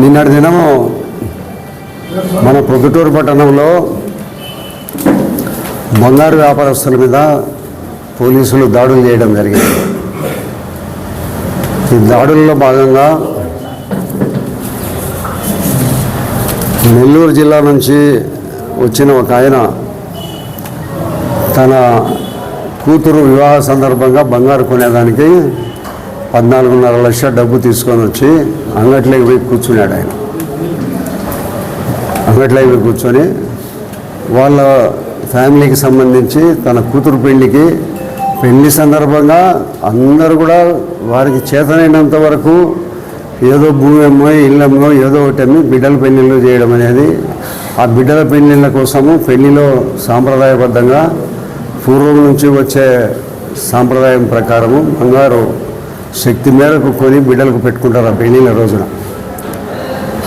నిన్నటి దినము మన పొద్దుటూరు పట్టణంలో బంగారు వ్యాపారస్తుల మీద పోలీసులు దాడులు చేయడం జరిగింది. ఈ దాడుల్లో భాగంగా నెల్లూరు జిల్లా నుంచి వచ్చిన ఒక ఆయన తన కూతురు వివాహ సందర్భంగా బంగారు కొనేదానికి పద్నాలుగున్నర లక్షల డబ్బు తీసుకొని వచ్చి అంగట్లోకి పోయి కూర్చున్నాడు ఆయన. అంగట్లోకి పోయి కూర్చొని వాళ్ళ ఫ్యామిలీకి సంబంధించి తన కూతురు పెళ్ళికి పెళ్ళి సందర్భంగా అందరూ కూడా వారికి చేతనైనంత వరకు ఏదో భూమి అమ్మో అమ్మో ఏదో ఒకటి అమ్మి బిడ్డల పెళ్ళిళ్ళు చేయడం అనేది ఆ బిడ్డల పెళ్ళిళ్ళ కోసము పెళ్ళిలో సాంప్రదాయబద్ధంగా పూర్వం నుంచి వచ్చే సాంప్రదాయం ప్రకారము బంగారు శక్తి మేరకు కొని బిడ్డలకు పెట్టుకుంటారు ఆ పెళ్ళిళ్ళ రోజున.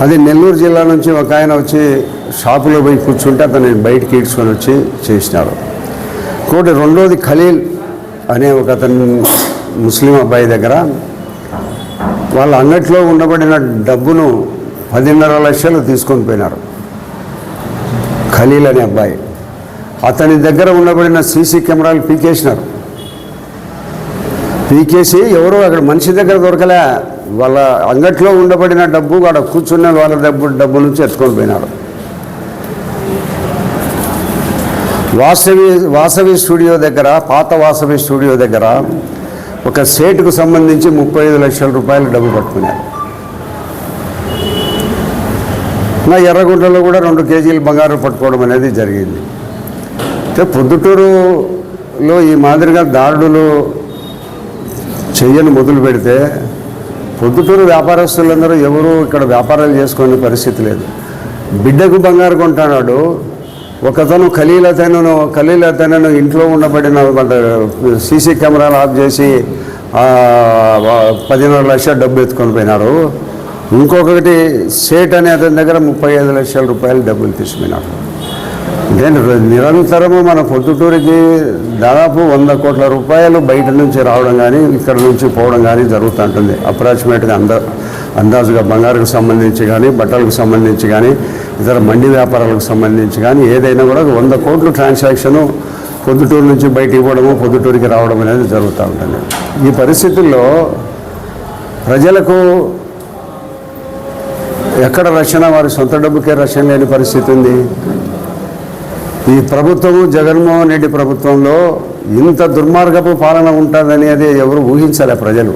అది నెల్లూరు జిల్లా నుంచి ఒక ఆయన వచ్చి షాపులో పోయి కూర్చుంటే అతను బయటికి ఈడ్చుకొని వచ్చి చేసినారు. ఇంకోటి రెండోది ఖలీల్ అనే ఒక అతను ముస్లిం అబ్బాయి దగ్గర వాళ్ళ అంగట్లో ఉండబడిన డబ్బును పదిన్నర లక్షలు తీసుకొని పోయినారు. ఖలీల్ అనే అబ్బాయి. అతని దగ్గర ఉండబడిన సీసీ కెమెరాలు పీకేసినారు. పీకేసి ఎవరో అక్కడ మనిషి దగ్గర దొరకలే. వాళ్ళ అంగట్లో ఉండబడిన డబ్బు వాడ కూర్చున్న వాళ్ళ డబ్బు డబ్బు నుంచి ఎత్తుకొని పోయినారు వాసవి వాసవి స్టూడియో దగ్గర పాత వాసవి స్టూడియో దగ్గర ఒక సేటుకు సంబంధించి ముప్పై ఐదు లక్షల రూపాయలు డబ్బు పట్టుకున్నారు. నా ఎర్రగుంటలో కూడా రెండు కేజీలు బంగారం పట్టుకోవడం అనేది జరిగింది. అయితే పొద్దుటూరులో ఈ మాదిరిగా దారుడులు చెయ్యని మొదలు పెడితే పొద్దుటూరు వ్యాపారస్తులందరూ ఎవరు ఇక్కడ వ్యాపారాలు చేసుకునే పరిస్థితి లేదు. బిడ్డకు బంగారు కొంటున్నాడు ఒకతను ఖలీలతను ఖలీలతను ఇంట్లో ఉండబడిన సీసీ కెమెరాలు ఆఫ్ చేసి ఆ, పదిన్నర లక్షల డబ్బు ఎత్తుకొని పోయినారు. ఇంకొకటి సేట్ అనే అతని దగ్గర ముప్పై ఐదు లక్షల రూపాయలు డబ్బులు తీసుకుపోయినాడు అంటే నిరంతరము మన పొద్దుటూరికి దాదాపు వంద కోట్ల రూపాయలు బయట నుంచి రావడం కానీ ఇక్కడ నుంచి పోవడం కానీ జరుగుతుంటుంది. అప్రాక్సిమేట్గా అంద అందాజుగా బంగారుకు సంబంధించి కానీ బట్టలకు సంబంధించి కానీ ఇతర మండి వ్యాపారాలకు సంబంధించి కానీ ఏదైనా కూడా వంద కోట్లు ట్రాన్సాక్షను పొద్దుటూరు నుంచి బయటికి పోవడము పొద్దుటూరికి రావడం అనేది జరుగుతూ ఉంటుంది ఈ పరిస్థితుల్లో ప్రజలకు ఎక్కడ రక్షణ వారి సొంత డబ్బుకే రక్షణ లేని పరిస్థితి ఉంది. ఈ ప్రభుత్వము జగన్మోహన్ రెడ్డి ప్రభుత్వంలో ఇంత దుర్మార్గపు పాలన ఉంటుందని అది ఎవరు ఊహించాలి ప్రజలు.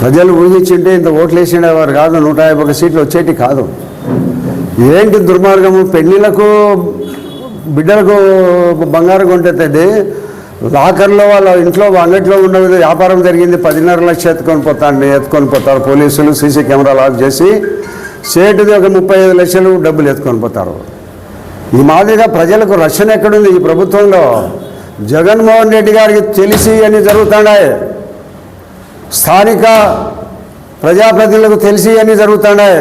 ప్రజలు ఊహించింటే ఇంత ఓట్లు వేసిండేవారు కాదు నూట యాభై ఒక సీట్లు వచ్చేటి కాదు. ఏంటి దుర్మార్గము? పెళ్ళిళ్ళకు బిడ్డలకు బంగారం కొంటేది లాకర్లో వాళ్ళ ఇంట్లో అంగట్లో ఉన్న వ్యాపారం జరిగింది పదిన్నర లక్షలు ఎత్తుకొని పోతాండి ఎత్తుకొని పోతారు. పోలీసులు సీసీ కెమెరాలు ఆఫ్ చేసి సేటుది ఒక ముప్పై ఐదు లక్షలు డబ్బులు ఎత్తుకొని పోతారు. ఈ మాదిరిగా ప్రజలకు రక్షణ ఎక్కడుంది ఈ ప్రభుత్వంలో? జగన్మోహన్ రెడ్డి గారికి తెలిసి అని జరుగుతున్నాయి. స్థానిక ప్రజాప్రతినిధులకు తెలిసి అని జరుగుతున్నాయి.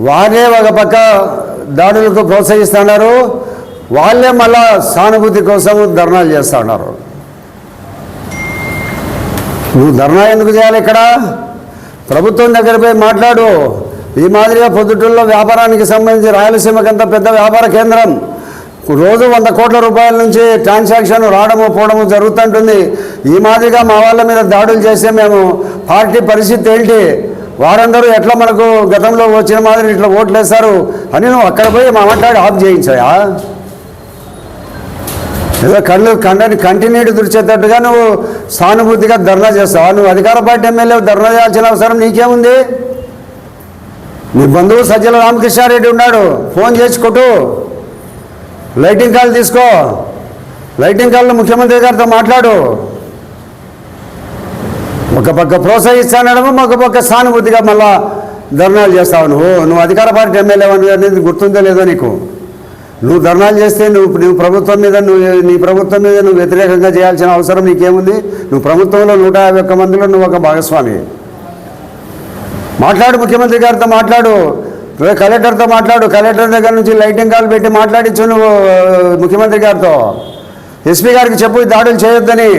వారే ఒక పక్క దాడులకు ప్రోత్సహిస్తున్నారు. వాళ్ళే మళ్ళా సానుభూతి కోసం ధర్నాలు చేస్తున్నారు. నువ్వు ధర్నా ఎందుకు చేయాలి ఇక్కడ? ప్రభుత్వం దగ్గర పోయి మాట్లాడు. ఈ మాదిరిగా పొద్దుటూరులో వ్యాపారానికి సంబంధించి రాయలసీమకంత పెద్ద వ్యాపార కేంద్రం. రోజు వంద కోట్ల రూపాయల నుంచి ట్రాన్సాక్షన్ రావడము పోవడము జరుగుతుంటుంది. ఈ మాదిరిగా మా వాళ్ళ మీద దాడులు చేస్తే మేము పార్టీ పరిస్థితి ఏంటి? వారందరూ ఎట్లా మనకు గతంలో వచ్చిన మాదిరి ఇట్లా ఓట్లు వేస్తారు అని నువ్వు అక్కడ పోయి మా మాట్లాడి ఆఫ్ చేయించాయా? ఏదో కళ్ళు కండని కంటిన్యూటీ తుడిచేటట్టుగా నువ్వు సానుభూతిగా ధర్నా చేస్తావు? నువ్వు అధికార పార్టీ ఎమ్మెల్యే ధర్నా చేయాల్సిన అవసరం నీకేముంది? నీ బంధువు సజ్జల రామకృష్ణారెడ్డి ఉన్నాడు. ఫోన్ చేసి లైటింగ్ కాల్ తీసుకో. లైటింగ్ కాల్లో ముఖ్యమంత్రి గారితో మాట్లాడు. ఒక పక్క ప్రోత్సహిస్తానడము ఒక పక్క సానుభూతిగా మళ్ళా ధర్నాలు చేస్తావు నువ్వు. నువ్వు అధికార పార్టీ ఎమ్మెల్యే అనేది గుర్తుందో లేదో నీకు? నువ్వు ధర్నాలు చేస్తే నువ్వు నువ్వు ప్రభుత్వం మీద నువ్వు నీ ప్రభుత్వం మీద నువ్వు వ్యతిరేకంగా చేయాల్సిన అవసరం నీకేముంది? నువ్వు ప్రభుత్వంలో నూట యాభై ఒక్క మందిలో నువ్వు ఒక భాగస్వామి. మాట్లాడు ముఖ్యమంత్రి గారితో మాట్లాడు. కలెక్టర్తో మాట్లాడు. కలెక్టర్ దగ్గర నుంచి లైటింగ్ కాల్ పెట్టి మాట్లాడించు నువ్వు ముఖ్యమంత్రి గారితో. ఎస్పీ గారికి చెప్పు దాడులు చేయొద్దని.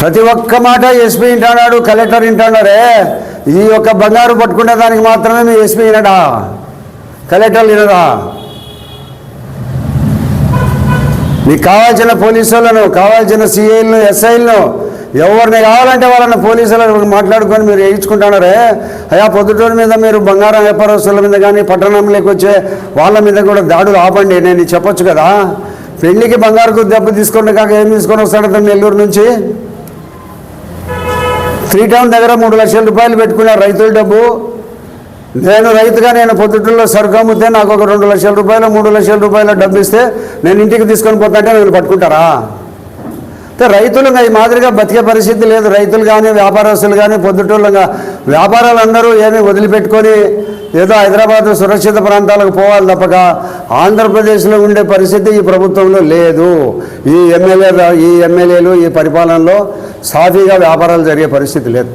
ప్రతి ఒక్క మాట ఎస్పీ వింటున్నాడు కలెక్టర్ వింటున్నారే ఈ యొక్క బంగారు పట్టుకునే దానికి మాత్రమే మీ ఎస్పీ వినడా? కలెక్టర్లు వినడా? మీకు కావాల్సిన పోలీసు వాళ్ళను కావాల్సిన సిఐలను ఎస్ఐలను ఎవరిని కావాలంటే వాళ్ళని పోలీసులను మాట్లాడుకొని మీరు వేయించుకుంటున్నారే అయా పొద్దుటూరు మీద మీరు బంగారం వ్యాపారస్తుల మీద కానీ పట్టణంలోకి వచ్చే వాళ్ళ మీద కూడా దాడులు ఆపండి. నేను చెప్పొచ్చు కదా? పెళ్ళికి బంగారుకు దెబ్బ తీసుకుని కాక ఏం తీసుకొని వస్తాడు నెల్లూరు నుంచి? త్రీ టౌన్ దగ్గర మూడు లక్షల రూపాయలు పెట్టుకున్నారు రైతుల డబ్బు. నేను రైతుగా నేను పొద్దుటూరులో సరుకు అమ్మితే నాకు ఒక రెండు లక్షల రూపాయలు మూడు లక్షల రూపాయల డబ్బు ఇస్తే నేను ఇంటికి తీసుకొని పోతాంటే నేను పట్టుకుంటారా? రైతులు ఈ మాదిరిగా బతికే పరిస్థితి లేదు. రైతులు కానీ వ్యాపారస్తులు కానీ పొద్దుటూళ్ళగా వ్యాపారాలు అందరూ ఏమీ వదిలిపెట్టుకొని ఏదో హైదరాబాద్ సురక్షిత ప్రాంతాలకు పోవాలి తప్పక. ఆంధ్రప్రదేశ్లో ఉండే పరిస్థితి ఈ ప్రభుత్వంలో లేదు. ఈ ఎమ్మెల్యే ఈ ఎమ్మెల్యేలు ఈ పరిపాలనలో సాఫీగా వ్యాపారాలు జరిగే పరిస్థితి లేదు.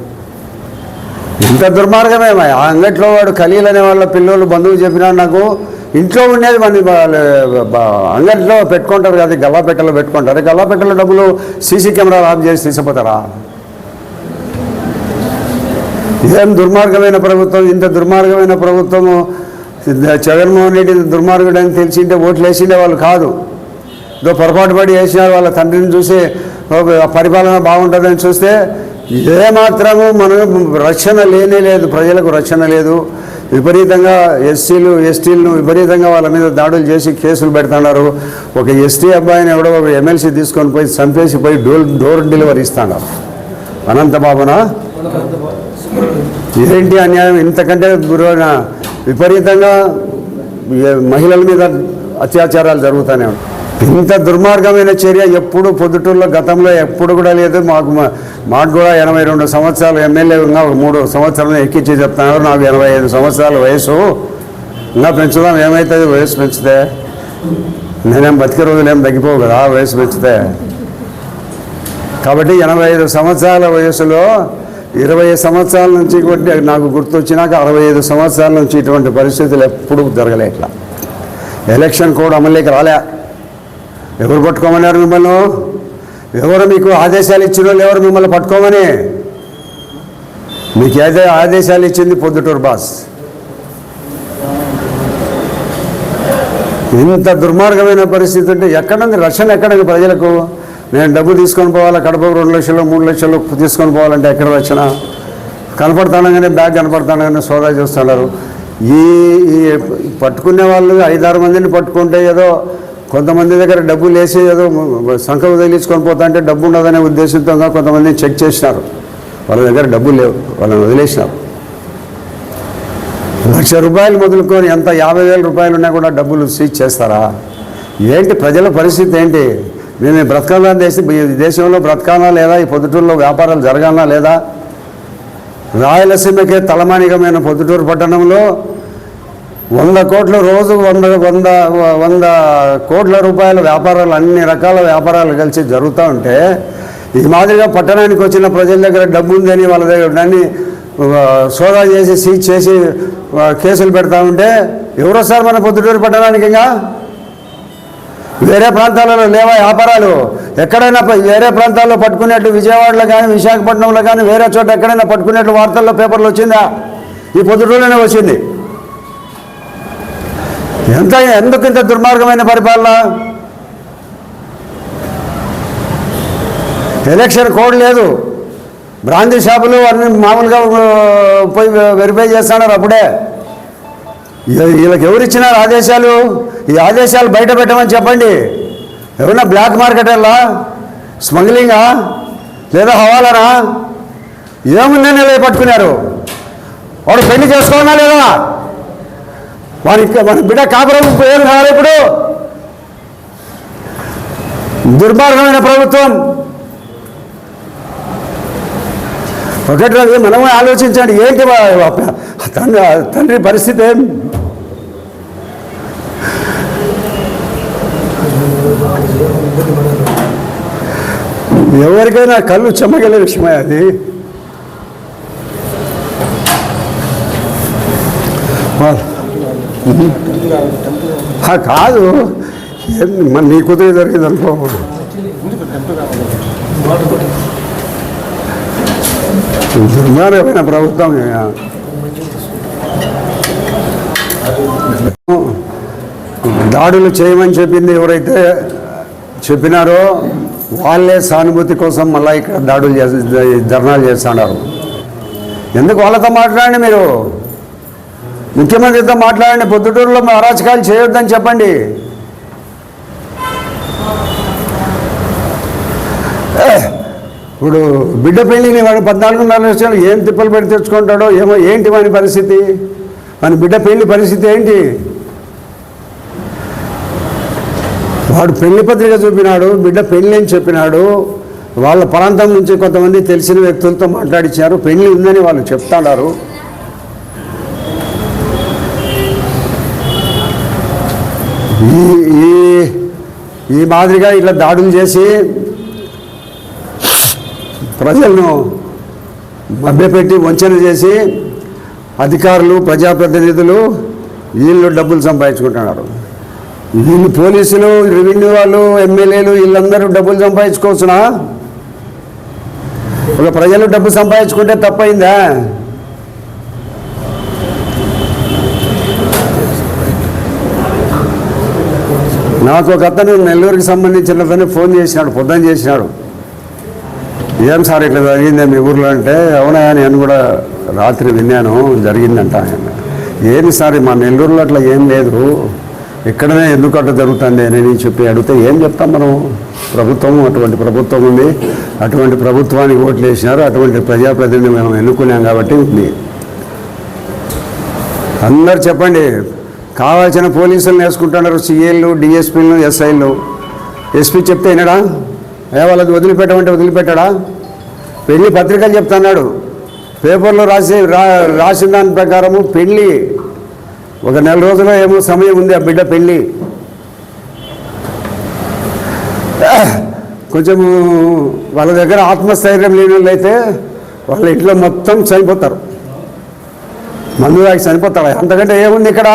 ఇంత దుర్మార్గమేమో అంగట్లో వాడు ఖలీల్ అనే వాళ్ళ పిల్లలు బంధువు చెప్పినా నాకు. ఇంట్లో ఉండేది మన అంగట్లో పెట్టుకుంటారు కదా గల్లాపెట్టలో పెట్టుకుంటారు. గల్లాపెట్టలో డబ్బులు సీసీ కెమెరాలు ఆఫ్ చేసి తీసిపోతారా? ఇదేం దుర్మార్గమైన ప్రభుత్వం? ఇంత దుర్మార్గమైన ప్రభుత్వము? జగన్మోహన్ రెడ్డి దుర్మార్గుడు అని తెలిసింటే ఓట్లు వేసిండే వాళ్ళు కాదు. ఏదో పొరపాటు పడి వేసినారు వాళ్ళ తండ్రిని చూసి పరిపాలన బాగుంటుందని చూస్తే ఏమాత్రము మనం రక్షణ లేనే లేదు ప్రజలకు రక్షణ లేదు. విపరీతంగా ఎస్సీలు ఎస్టీలను విపరీతంగా వాళ్ళ మీద దాడులు చేసి కేసులు పెడుతున్నారు. ఒక ఎస్టీ అబ్బాయిని ఎవడో ఒక ఎమ్మెల్సీ తీసుకొని పోయి చంపేసి పోయి డోర్ డోర్ డెలివరీ ఇస్తున్నారు అనంతబాబునా? ఏంటి అన్యాయం? ఇంతకంటే విపరీతంగా మహిళల మీద అత్యాచారాలు జరుగుతూనే ఉంటాయి ఇంత దుర్మార్గమైన చర్య ఎప్పుడు పొద్దుటూరులో గతంలో ఎప్పుడు కూడా లేదు. మాకు మా- మాకు కూడా ఎనభై రెండు సంవత్సరాలు ఎమ్మెల్యే ఇంకా ఒక మూడు సంవత్సరాలు ఎక్కించి చెప్తున్నారు. నాకు ఎనభై ఐదు సంవత్సరాల వయసు. ఇంకా పెంచుదాం ఏమవుతుంది వయసు పెంచితే? నేనేం బతికే రోజులు ఏం తగ్గిపోవు కదా వయసు పెంచితే. కాబట్టి ఎనభై ఐదు సంవత్సరాల వయసులో ఇరవై సంవత్సరాల నుంచి కొట్టి నాకు గుర్తొచ్చినాక అరవై ఐదు సంవత్సరాల నుంచి ఇటువంటి పరిస్థితులు ఎప్పుడూ జరగలే ఇట్లా. ఎలక్షన్ కోడ్ అమలులోకి రాలే. ఎవరు పట్టుకోమన్నారు మిమ్మల్ని? ఎవరు మీకు ఆదేశాలు ఇచ్చిన వాళ్ళు ఎవరు మిమ్మల్ని పట్టుకోమని? మీకు ఏదో ఆదేశాలు ఇచ్చింది పొద్దుటూరు బాస్? ఇంత దుర్మార్గమైన పరిస్థితి ఉంటే ఎక్కడంది రక్షణ ఎక్కడంది ప్రజలకు? నేను డబ్బు తీసుకొని పోవాలా? కడపకు రెండు లక్షలు మూడు లక్షలు తీసుకొని పోవాలంటే ఎక్కడ రక్షణ? కనపడతానగానే బ్యాగ్ కనపడతానగానే సోదా చేస్తున్నారు. ఈ ఈ పట్టుకునే వాళ్ళు ఐదారు మందిని పట్టుకుంటే ఏదో కొంతమంది దగ్గర డబ్బు లేసి ఏదో సంఖ వదిలించుకొని పోతా అంటే డబ్బు ఉండదనే ఉద్దేశంతో కొంతమందిని చెక్ చేసినారు. వాళ్ళ దగ్గర డబ్బు లేవు. వాళ్ళని వదిలేసినారు. లక్ష రూపాయలు మొదలుకొని ఎంత యాభై వేల రూపాయలు ఉన్నా కూడా డబ్బులు సీజ్ చేస్తారా? ఏంటి ప్రజల పరిస్థితి ఏంటి? నేను ఈ బ్రతకాలా దేశ దేశంలో బ్రతకాలా లేదా? ఈ పొద్దుటూరులో వ్యాపారాలు జరగాలా లేదా? రాయలసీమకే తలమానికమైన పొద్దుటూరు పట్టణంలో వంద కోట్ల రోజు వంద వంద వంద కోట్ల రూపాయల వ్యాపారాలు అన్ని రకాల వ్యాపారాలు కలిసి జరుగుతూ ఉంటే ఈ మాదిరిగా పట్టణానికి వచ్చిన ప్రజల దగ్గర డబ్బు ఉందని వాళ్ళ దగ్గర దాన్ని సోదా చేసి సీజ్ చేసి కేసులు పెడతా ఉంటే ఎవరు వస్తారు మన పొద్దుటూరు పట్టణానికి ఇంకా? వేరే ప్రాంతాలలో లేవా వ్యాపారాలు? ఎక్కడైనా ప- వేరే ప్రాంతాల్లో పట్టుకునేట్టు విజయవాడలో కానీ విశాఖపట్నంలో కానీ వేరే చోట ఎక్కడైనా పట్టుకునేట్టు వార్తల్లో పేపర్లు వచ్చిందా? ఈ పొద్దుటూరులోనే వచ్చింది. ఎంత ఎందుకు ఇంత దుర్మార్గమైన పరిపాలన? ఎలక్షన్ కోడ్ లేదు. బ్రాందీ షాపులు అన్ని మామూలుగా పోయి వెరిఫై చేస్తున్నారు అప్పుడే. వీళ్ళకి ఎవరు ఇచ్చినారు ఆదేశాలు? ఈ ఆదేశాలు బయట పెట్టమని చెప్పండి. ఏమన్నా బ్లాక్ మార్కెట్ వెళ్ళా స్మగ్లింగా? లేదా హవాలనా? ఏముందని ఇలా పట్టుకున్నారు? వాడు పెళ్ళి చేసుకోవాలా లేదా? వానికి మన బిడ్డ కాపురం ఏం కావాలి ఇప్పుడు. దుర్మార్గమైన ప్రభుత్వం. ఒకటి రోజు మనము ఆలోచించండి ఏంటి వా- తండ్రి తండ్రి పరిస్థితి ఏం? ఎవరికైనా కళ్ళు చెమ్మగలే విషయమే అది. వాళ్ళు కాదు. మరి నీ కుదిరి జరిగింది అనుకో దుర్మార్గమైన ప్రభుత్వం దాడులు చేయమని చెప్పింది ఎవరైతే చెప్పినారో వాళ్ళే సానుభూతి కోసం మళ్ళీ ఇక్కడ దాడులు చేసి ధర్నాలు చేస్తున్నారు. ఎందుకు వాళ్ళతో మాట్లాడండి మీరు? ముఖ్యమంత్రితో మాట్లాడండి. పొద్దుటూరులో మా అరాచకాలు చేయొద్దని చెప్పండి. ఇప్పుడు బిడ్డ పెళ్ళిని వాడు పద్నాలుగున్నర లక్షలు ఏం తిప్పలు పెట్టి తెచ్చుకుంటాడో ఏమో ఏంటి వాని పరిస్థితి? వాని బిడ్డ పెళ్ళి పరిస్థితి ఏంటి? వాడు పెళ్ళి పత్రిక చూపినాడు బిడ్డ పెళ్ళి అని చెప్పినాడు. వాళ్ళ ప్రాంతం నుంచి కొంతమంది తెలిసిన వ్యక్తులతో మాట్లాడించారు పెళ్ళి ఉందని వాళ్ళు చెప్తాడారు ఈ ఈ ఈ మాదిరిగా ఇట్లా దాడులు చేసి ప్రజలను మభ్యపెట్టి వంచన చేసి అధికారులు ప్రజాప్రతినిధులు వీళ్ళు డబ్బులు సంపాదించుకుంటున్నారు. వీళ్ళు పోలీసులు రెవెన్యూ వాళ్ళు ఎమ్మెల్యేలు వీళ్ళందరూ డబ్బులు సంపాదించుకోవచ్చునా? ఒక ప్రజలు డబ్బు సంపాదించుకుంటే తప్పైందా? నాకు ఒక అతను నెల్లూరుకి సంబంధించిన అతను ఫోన్ చేసినాడు పొద్దున చేసినాడు. ఏం సార్ ఇట్లా జరిగిందే మీ ఊర్లో అంటే అవునా నేను కూడా రాత్రి విన్నాను జరిగిందంట ఆయన. ఏమి సార్ మా నెల్లూరులో అట్లా ఏం లేదు. ఇక్కడనే ఎందుకు అట్లా జరుగుతుంది అని చెప్పి అడిగితే ఏం చెప్తాం మనం? ప్రభుత్వం అటువంటి ప్రభుత్వం ఉంది. అటువంటి ప్రభుత్వానికి ఓట్లు వేసినారు అటువంటి ప్రజాప్రతినిధి మనం ఎన్నుకున్నాం కాబట్టి ఉంది. అందరు చెప్పండి కావాల్సిన పోలీసులను వేసుకుంటున్నారు సిఏలు డిఎస్పీలు ఎస్ఐలు. ఎస్పీ చెప్తే వినడా? ఏ వాళ్ళది వదిలిపెట్టమంటే వదిలిపెట్టాడా? పెళ్ళి పత్రికలు చెప్తున్నాడు. పేపర్లో రాసి రా రాసిన దాని ప్రకారము పెళ్ళి ఒక నెల రోజుల్లో ఏమో సమయం ఉంది ఆ బిడ్డ పెళ్ళి కొంచెము వాళ్ళ దగ్గర ఆత్మస్థైర్యం లేని వాళ్ళు అయితే వాళ్ళ ఇంట్లో మొత్తం చనిపోతారు. మందు తాగి చనిపోతాడు. అంతకంటే ఏముంది ఇక్కడ?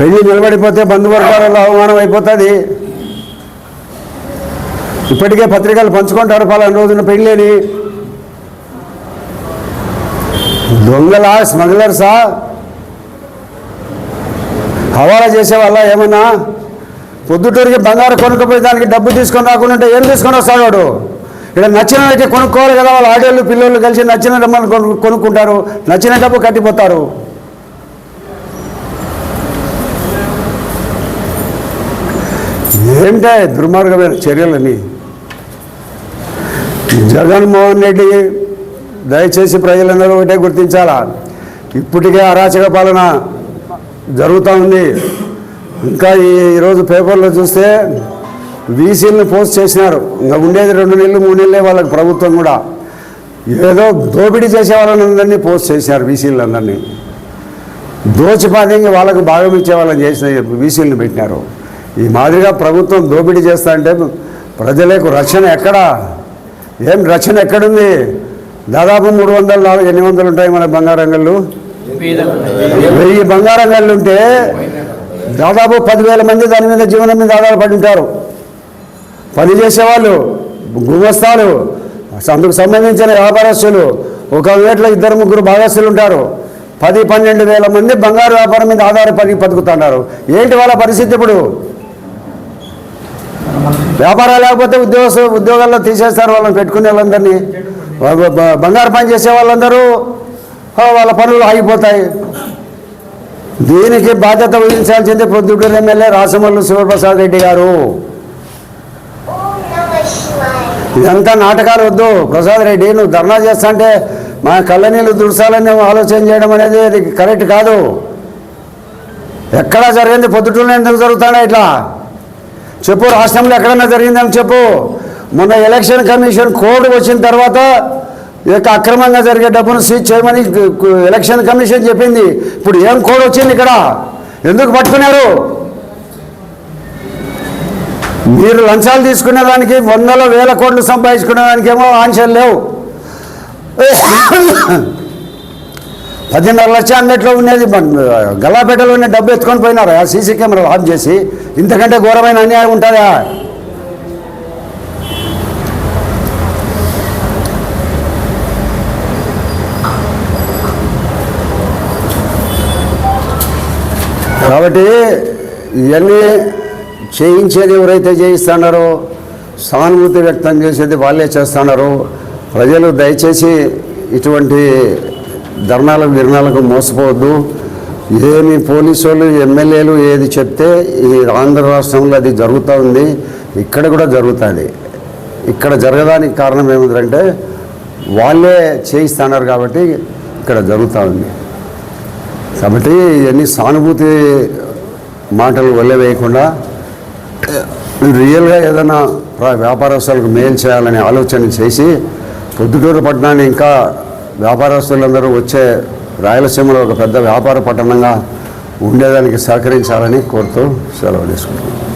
పెళ్ళి నిలబడిపోతే బంధువర్గాలలో అవమానం అయిపోతుంది. ఇప్పటికే పత్రికలు పంచుకుంటారు పలానా రోజున పెళ్ళని దొంగలా స్మగ్లర్సా? హవాలా చేసే వాళ్ళ ఏమన్నా? పొద్దుటూరికి బంగారం కొనుక్కపోయి దానికి డబ్బు తీసుకొని రాకుండా ఉంటే ఏం తీసుకొని వస్తాడు? వాడు ఇక్కడ నచ్చిన అయితే కొనుక్కోవాలి కదా వాళ్ళ ఆడేళ్ళు పిల్లలు కలిసి నచ్చిన డబ్బులు కొను- కొనుక్కుంటారు. నచ్చిన డబ్బు కట్టిపోతారు. ఏంటే దుర్మార్గమైన చర్యలని? జగన్మోహన్ రెడ్డి దయచేసి ప్రజలందరూ ఒకటే గుర్తించాలా? ఇప్పటికే అరాచక పాలన జరుగుతూ ఉంది. ఇంకా ఈ ఈరోజు పేపర్లో చూస్తే వీసీలను పోస్ట్ చేసినారు. ఇంకా ఉండేది రెండు నెలలు మూడు నెలలే వాళ్ళకి ప్రభుత్వం కూడా. ఏదో దోపిడీ చేసే వాళ్ళని పోస్ట్ చేశారు వీసీలందరినీ. దోచిపాతంగా వాళ్ళకు భాగం ఇచ్చే వాళ్ళని చేసిన వీసీలను పెట్టినారు. ఈ మాదిరిగా ప్రభుత్వం దోపిడీ చేస్తా అంటే ప్రజలకు రక్షణ ఎక్కడా? ఏం రక్షణ ఎక్కడుంది? దాదాపు మూడు వందలు నాలుగు ఎన్ని వందలు ఉంటాయి మన బంగారంగళ్ళు. వెయ్యి బంగారంగళ్ళు ఉంటే దాదాపు పదివేల మంది దాని మీద జీవనం మీద ఆధారపడి ఉంటారు. పని చేసేవాళ్ళు గుమస్తాలు అందుకు సంబంధించిన వ్యాపారస్తులు ఒక వేట్లో ఇద్దరు ముగ్గురు భాగస్తులు ఉంటారు. పది పన్నెండు వేల మంది బంగారు వ్యాపారం మీద ఆధారపడి బతుకుతున్నారు ఏంటి వాళ్ళ పరిస్థితి ఇప్పుడు? వ్యాపారాలు లేకపోతే ఉద్యోగ ఉద్యోగాల్లో తీసేస్తారు వాళ్ళని పెట్టుకునే వాళ్ళందరినీ. బంగారు పని చేసే వాళ్ళందరూ వాళ్ళ పనులు ఆగిపోతాయి. దీనికి బాధ్యత వహించాల్సింది పొద్దుటూరు ఎమ్మెల్యే రాసమల్లు శివప్రసాద్ రెడ్డి గారు. ఇదంతా నాటకాలు వద్దు. ప్రసాద్ రెడ్డి నువ్వు ధర్నా చేస్తాంటే మా కళ్ళ నీళ్ళు ఆలోచన చేయడం అనేది అది కరెక్ట్ కాదు. ఎక్కడా జరిగింది పొద్దుటూరులో ఎందుకు జరుగుతాడా ఇట్లా? చెప్పు రాష్ట్రంలో ఎక్కడన్నా జరిగిందని చెప్పు. మొన్న ఎలక్షన్ కమిషన్ కోడ్ వచ్చిన తర్వాత ఈ యొక్క అక్రమంగా జరిగే డబ్బును సీజ్ చేయమని ఎలక్షన్ కమిషన్ చెప్పింది. ఇప్పుడు ఏం కోడ్ వచ్చింది ఇక్కడ? ఎందుకు పట్టుకున్నారు? మీరు లంచాలు తీసుకునే దానికి వందల వేల కోట్లు సంపాదించుకునే దానికేమో ఆంక్షలు లేవు. పదిన్నర లక్ష అన్నిట్లో ఉండేది గల్లాపేటలోనే డబ్బు ఎత్తుకొని పోయినారా. సీసీ కెమెరాలు ఆఫ్ చేసి ఇంతకంటే ఘోరమైన అన్యాయం ఉంటుందా? కాబట్టి ఇవన్నీ చేయించేది ఎవరైతే చేయిస్తున్నారో సానుభూతి వ్యక్తం చేసేది వాళ్ళే చేస్తున్నారు ప్రజలు దయచేసి ఇటువంటి ధర్నాలకు గిరణాలకు మోసపోవద్దు. ఏమి పోలీసు వాళ్ళు ఎమ్మెల్యేలు ఏది చెప్తే ఈ ఆంధ్ర రాష్ట్రంలో అది జరుగుతూ ఉంది. ఇక్కడ కూడా జరుగుతుంది. ఇక్కడ జరగడానికి కారణం ఏమిటంటే వాళ్ళే చేయిస్తున్నారు కాబట్టి ఇక్కడ జరుగుతూ ఉంది. కాబట్టి ఇవన్నీ సానుభూతి మాటలు వదిలివేయకుండా రియల్గా ఏదైనా వ్యాపారస్తులకు మేలు చేయాలనే ఆలోచన చేసి పొద్దుటూరు పట్టణాన్ని ఇంకా వ్యాపారస్తులందరూ వచ్చే రాయలసీమలో ఒక పెద్ద వ్యాపార పట్టణంగా ఉండేదానికి సహకరించాలని కోరుతూ సెలవు తీసుకుంటున్నాను.